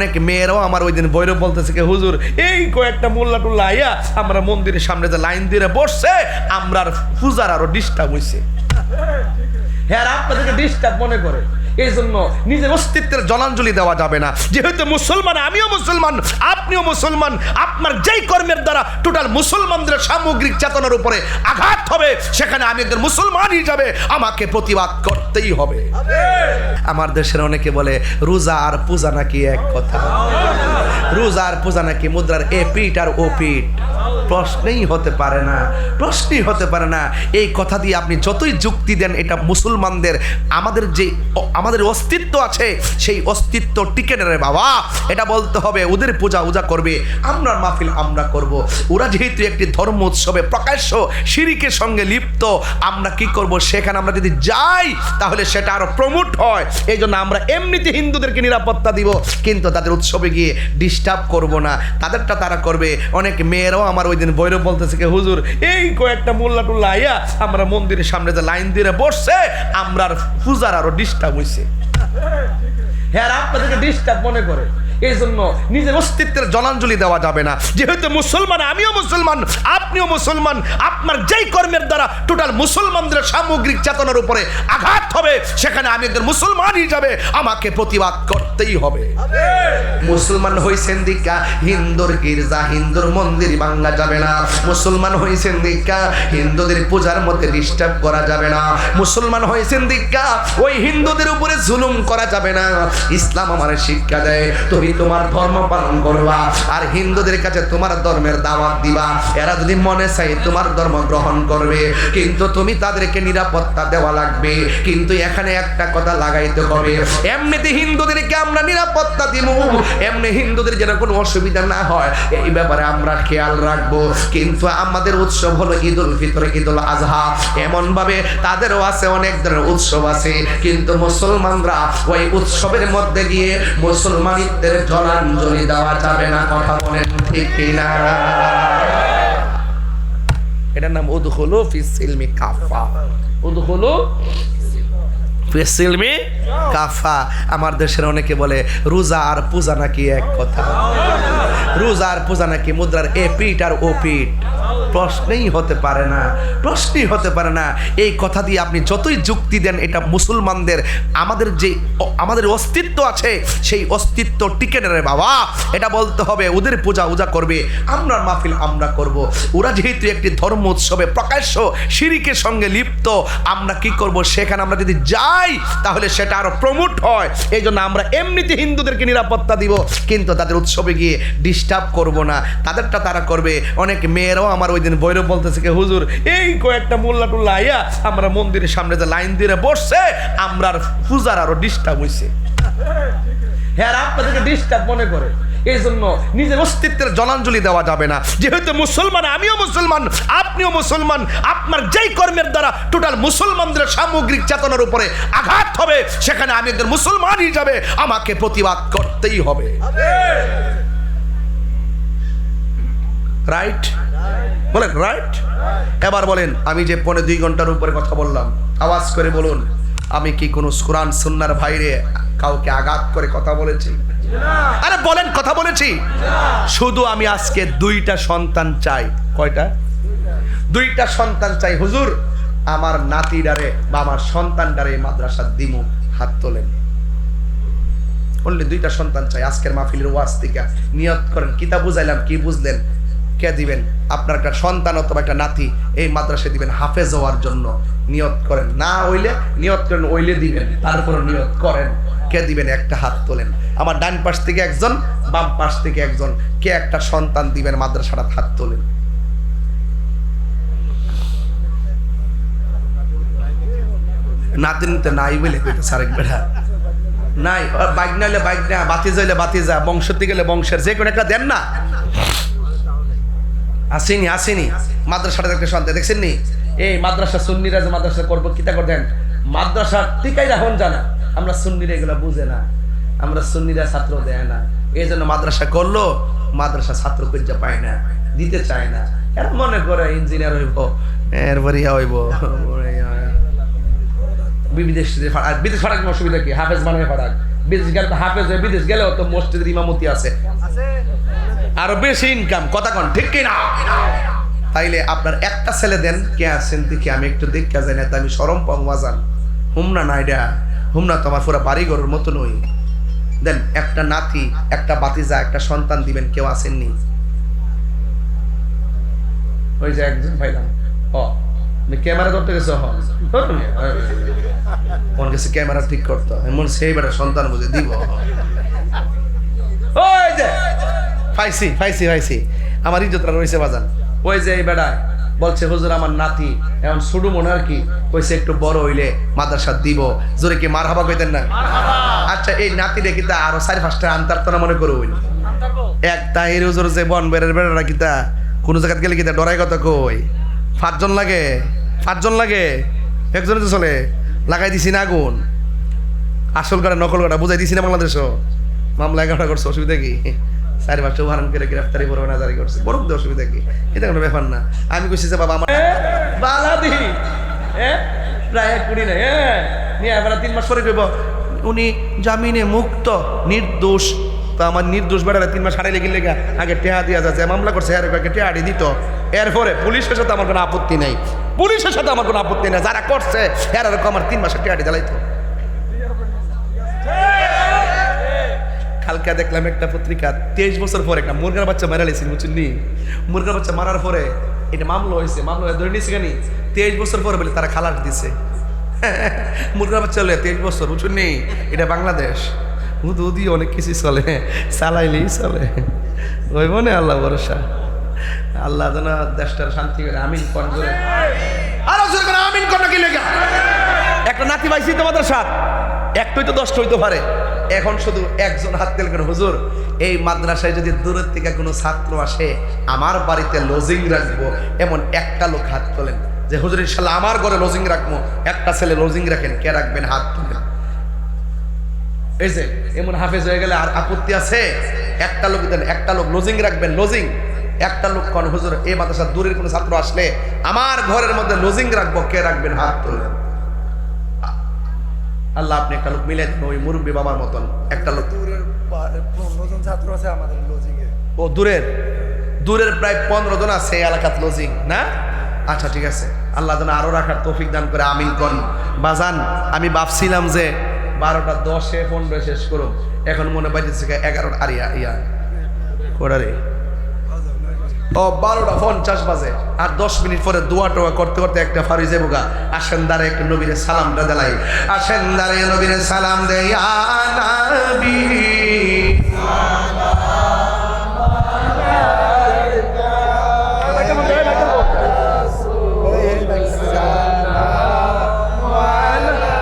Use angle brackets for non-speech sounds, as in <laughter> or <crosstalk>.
অনেক মেয়েরাও আমার ওই দিন বৈরব বলতেছে কি, হুজুর, এই কয়েকটা মোল্লা টুল্লা আইয়া আমরা মন্দিরের সামনে যে লাইন দিয়ে বসছে আমরা পূজার আরও ডিস্টার্ব হইছে। হ্যাঁ আপনাদেরকে ডিস্টার্ব মনে করে। এই জন্য নিজের অস্তিত্বের জলাঞ্জলি দেওয়া যাবে না। যেহেতু মুসলমান আমিও মুসলমান আপনিও মুসলমান আপনার যেই কর্মের দ্বারা টোটাল মুসলমানদের সামগ্রিক চেতনার উপরে আঘাত হবে সেখানে আমি একজন মুসলমান হিসাবে আমাকে প্রতিবাদ করতেই হবে। আমার দেশের অনেকে বলে রোজা আর পূজা নাকি এক কথা। রোজা আর পূজা নাকি মুদ্রার এ পিঠ আর ও পিঠ? প্রশ্নেই হতে পারে না, প্রশ্নই হতে পারে না। এই কথা দিয়ে আপনি যতই যুক্তি দেন, এটা মুসলমানদের আমাদের যে আমাদের অস্তিত্ব আছে, সেই অস্তিত্ব টিকে রে বাবা। এটা বলতে হবে, ওদের পূজা উজা করবে, আমরা মাহফিল আমরা করব। ওরা যেহেতু একটি ধর্ম উৎসবে প্রকাশ্য শিরিকের সঙ্গে লিপ্ত, আমরা কি করব? সেখানে আমরা যদি যাই, তাহলে সেটা আরও প্রমোট হয়। এই জন্য আমরা এমনিতে হিন্দুদেরকে নিরাপত্তা দিব, কিন্তু তাদের উৎসবে গিয়ে ডিস্টার্ব করব না। তাদেরটা তারা করবে। অনেক মেয়েরাও আমার ওই দিন বৈরব বলতেছে কি, হুজুর, এই কয়েকটা মোল্লা টুল্লা আইয়া আমরা মন্দিরের সামনে যে লাইন দিয়ে বসছে আমরা পূজার আরও ডিস্টার্ব হইছে। হ্যাঁ আর আপনাদেরকে ডিস্টার্ব মনে করে। এই জন্য নিজের অস্তিত্বের জলাঞ্জলি দেওয়া যাবে না। যেহেতু মুসলমান, আমিও মুসলমান, আপনিও মুসলমান, আপনার যেই কর্মের দ্বারা টোটাল মুসলমানদের সামগ্রিক চেতনার উপরে আঘাত হবে, সেখানে আমি একজন মুসলমান হিসাবে আমাকে প্রতিবাদ করতেই হবে। মুসলমান হইছেন দিকা হিন্দুর গির্জা, হিন্দুর মন্দির বাংলা যাবে না। মুসলমান হইছেন দিকা হিন্দুদের পূজার মধ্যে ডিস্টার্ব করা যাবে না। মুসলমান হয়েছেন দিকা ওই হিন্দুদের উপরে জুলুম করা যাবে না। ইসলাম আমার শিক্ষা দেয়, তুমি তোমার ধর্ম পালন করবা, আর হিন্দুদের কাছে তোমার ধর্মের দাওয়াত দিবা। এরা যদি মনে চাই তোমার ধর্ম গ্রহণ করবে, কিন্তু তুমি তাদেরকে নিরাপত্তা দেওয়া লাগবে। কিন্তু এখানে একটা কথা লাগাইতে হবে। এমনিতে হিন্দুদেরকে আমরা নিরাপত্তা দিব এমনি হিন্দুদের যেন কোনো অসুবিধা না হয়। এই ব্যাপারে আমরা খেয়াল রাখব। কিন্তু আমাদের উৎসব হলো ঈদ উল ফিতর ঈদ উল আজহা। এমন ভাবে তাদেরও আছে, অনেক ধরনের উৎসব আছে। কিন্তু মুসলমানরা ওই উৎসবের মধ্যে গিয়ে মুসলমানিত্বের জলাঞ্জলি দেওয়া যাবে না, কথা বলেন ঠিক কিনা? এটার নাম উদখুলু ফিস সিলমি কাফা উদখুলু ফিসিলমি কাফা। আমার দেশের অনেকে বলে রোজা আর পূজা নাকি এক কথা। রোজা আর পূজা নাকি মুদ্রার এ পিঠ আর ও পিঠ? প্রশ্নেই হতে পারে না, প্রশ্নই হতে পারে না। এই কথা দিয়ে আপনি যতই যুক্তি দেন, এটা মুসলমানদের আমাদের যে আমাদের অস্তিত্ব আছে, সেই অস্তিত্ব টিকে রে বাবা। এটা বলতে হবে, ওদের পূজা উজা করবে আমরা মাহফিল আমরা করব। ওরা যেহেতু একটি ধর্ম উৎসবে প্রকাশ্য শিরিকের সঙ্গে লিপ্ত, আমরা কি করব? সেখানে আমরা যদি যাই, তাহলে সেটা আরও প্রমোট হয়। এই জন্য আমরা এমনিতে হিন্দুদেরকে নিরাপত্তা দিব। কিন্তু তাদের উৎসবে গিয়ে ডিস্টার্ব করব না। তাদেরটা তারা করবে। অনেক মেয়েরাও আমার ওই দিন বৈরব বলতেছে কি, হুজুর, এই কয়েকটা মোল্লা টুল্লা আইয়া আমরা মন্দিরের সামনে যে লাইন দিয়ে বসছে আমরা পূজার আরও ডিস্টার্ব হইছে। হ্যাঁ আপনাদেরকে ডিস্টার্ব মনে করে। এই জন্য নিজের অস্তিত্বের জলাঞ্জলি দেওয়া যাবে না। যেহেতু মুসলমান, আমিও মুসলমান, আপনিও মুসলমান, আপনার যেই কর্মের দ্বারা টোটাল মুসলমানদের সামগ্রিক চেতনার উপরে আঘাত হবে, সেখানে আমি একজন মুসলমান হিসাবে আমাকে প্রতিবাদ করতেই হবে। রাইট বলেন রাইট এবার বলেন, আমি যে পনে দুই ঘণ্টার উপরে কথা বললাম, আওয়াজ করে বলুন, আমি কি কোনো কোরআন, সুন্নার ভাইরে কাউকে আঘাত করে কথা বলেছি? আরে বলেন, কথা বলেছি। শুধু আমি আজকে দুইটা সন্তান চাই। কয়টা? দুইটা সন্তান চাই। হুজুর, আমার নাতিডারে বা আমার সন্তানডারে এই মাদ্রাসা দিমু, হাত তোলেন। অনলি দুইটা সন্তান চাই। আজকের মাহফিলের ওয়াজ থেকে নিয়ত করেন। কিতা বুঝাইলাম, কি বুঝলেন? কে দিবেন, আপনার একটা সন্তান অথবা একটা নাতি এই মাদ্রাসায় দিবেন, হাফেজ হওয়ার জন্য নিয়ত করেন। না হইলে নিয়ত করেন ওইলে দিবেন তারপর নিয়ত করেন। কে দিবেন? একটা হাত তোলেন। আমার ডান পাশ থেকে একজন, বাম পাশ থেকে একজন, কে একটা সন্তান দিবেন মাদ্রাসাটা হাত তোলেন? নাতি নিতে নাই বলে কইতেছে নাই, বাইক না বাইক না, বাতি যাইলে বাতি যা বংশতে গেলে বংশের। যে কোনো একটা দেন না। আসেনি আসেনি। মাদ্রাসাটা একটা সন্তান দেখছেন নি এই মাদ্রাসা সুন্নিরা যে মাদ্রাসা করব কিতা করতেন মাদ্রাসা টিকাই রাখুন জানা। আমরা সুন্নিরা এগুলো বুঝে না। আমরা সুন্নিরা ছাত্র দেয় না। এই জন্য মাদ্রাসা করল, মাদ্রাসা ছাত্র খুঁজে পায় না, দিতে চায় না। এরা মনে করে ইঞ্জিনিয়ার হইব এরপরে হইব। বিদেশ বিদেশ ফারাক অসুবিধা কি? হাফেজ মানে ফারাক বিদেশ গেলে হাফেজ বিদেশ গেলেও তো মসজিদের ইমামতি আছে। আরও বেশি ইনকাম কথা কন, ঠিক কি না তাইলে আপনার একটা ছেলে দেন, কে আছেন দেখি, আমি একটু দেখা যাই না আমি সরম পাবো বাজান হুমনা না এটা হুমনা তো আমার পুরো বাড়িঘরের মতো নই। দেন, একটা নাতি, একটা বাতিজা একটা সন্তান দিবেন, কেউ আসেননি। ওই যে একজন পাইলাম। হ ক্যামেরা ধরতে গেছো, হ। ধরুন। গেছে ক্যামেরা ঠিক করতো এমন সেই বেটা সন্তান বুঝে, দিব। ওই যে পাইছি পাইছি পাইছি। আমার ইজ্জতটা রয়েছে বাজান। ওই যে এই বেড়ায় বলছে হুজুর আমার নাতি। এখন শুধু মনে আর কি কইছে একটু বড় হইলে মাদ্রাসা দিব। জোরে কি মার হাবা কইতেন না? আচ্ছা এই নাতি রে কিতা আরও চারি পাঁচটা আন্তার তো না মনে করো হইল এক তাহির হুজুর যে বন বেড়ের বেড়ারা কিতা কোনো জায়গাত গেলে কিতা ডরাই কথা কই? পাঁচজন লাগে পাঁচজন লাগে। একজনে তো চলে লাগাই দিছি না আগুন। আসল কাটা নকল কাটা বুঝাই দিছি না বাংলাদেশও। মামলা এগারোটা করছে অসুবিধা কি? চারি পাঁচটা উদাহরণ করে গ্রেফতারি পরোয়ানা জারি করছে। বড় অসুবিধা কি? এটা কোনো ব্যাপার না। আমি কইছি যে বাবা আমার বালাদি হ্যাঁ প্রায় কুড়ি নাই। হ্যাঁ নিয়ে এবার তিন মাস পরে কইব, উনি জামিনে মুক্ত, নির্দোষ। তো আমার নির্দোষ বেড়ারে তিন মাস হারাইলে গেলে আগে টেহা দিয়া যাচ্ছে, মামলা করছে আর কয়েকটা টেহা দিত। এরপরে পুলিশের সাথে আমার কোনো আপত্তি নেই। পুলিশের সাথে আমার কোনো আপত্তি নেই। যারা করছে, এর এরকম আমার তিন মাসের টেহাটি জ্বালাইতো। কালকে দেখলাম একটা পত্রিকা, তেইশ বছর পরে একটা মুরগার বাচ্চা মারা লেছিল বুঝছেন নি? মুরগার বাচ্চা মারার পরে এটা মামলা হয়েছে, মামলা ধরে নিয়েছে কেন? তেইশ বছর পরে বলে তারা খালাস দিছে। <laughs> মুরগার বাচ্চা হলে তেইশ বছর, বুঝছেন নি? এটা বাংলাদেশ। উদি অনেক কিছু চলে, চালাইলেই চলে। ওই মনে আল্লাহ ভরসা। আল্লাহ যেন দেশটার শান্তি করে, আমিন আরও আমিন কর না কি লেগা? একটা নাতি পাইছি তোমাদের সাথ। একটাই তো দশটা হইতে পারে। এখন শুধু একজন হাত তেল করে, হুজুর, এই মাদ্রাসায় যদি দূরের থেকে কোনো ছাত্র আসে, আমার বাড়িতে লজিং রাখব। এমন একটা লোক হাত তোলেন যে, হুজুর ইনশাল্লাহ আমার ঘরে লজিং রাখব। একটা ছেলে লজিং রাখেন, কে রাখবেন? হাত তুলেন। এই যে, এমন হাফেজ হয়ে গেলে আর আপত্তি আছে? একটা লোক দেন, একটা লোক লজিং রাখবেন লজিং একটা লোক কোন, হুজুর, এই মাদ্রাসা দূরের কোনো ছাত্র আসলে আমার ঘরের মধ্যে লজিং রাখব, কে রাখবেন? হাত তুলেন। আল্লাহ আপনি একটা লোক মিলে ওই মুরব্বী বাবার মতন একটা লোক। দূরের জন ছাত্র আছে আমাদের লজিংয়ে ও দূরের? দূরের প্রায় পনেরো জন আছে এলাকাত লজিং না? আচ্ছা ঠিক আছে। আল্লাহ যেন আরও রাখার তৌফিক দান করে আমিন কন বাজান আমি ভাবছিলাম যে বারোটা দশে পনেরো শেষ করো এখন মনে পাইতেছে এগারোটা আর ইয়া ইয়া। কোটারে ও, বারোটা পঞ্চাশ বাজে। আর দশ মিনিট পরে দোয়া টোয়া করতে করতে একটা ফারি যাব আসেন দাঁড়ে একটা নবীরে সালামটা দেলাই। আসেন দাঁড়িয়ে নবীরে সালাম দেয়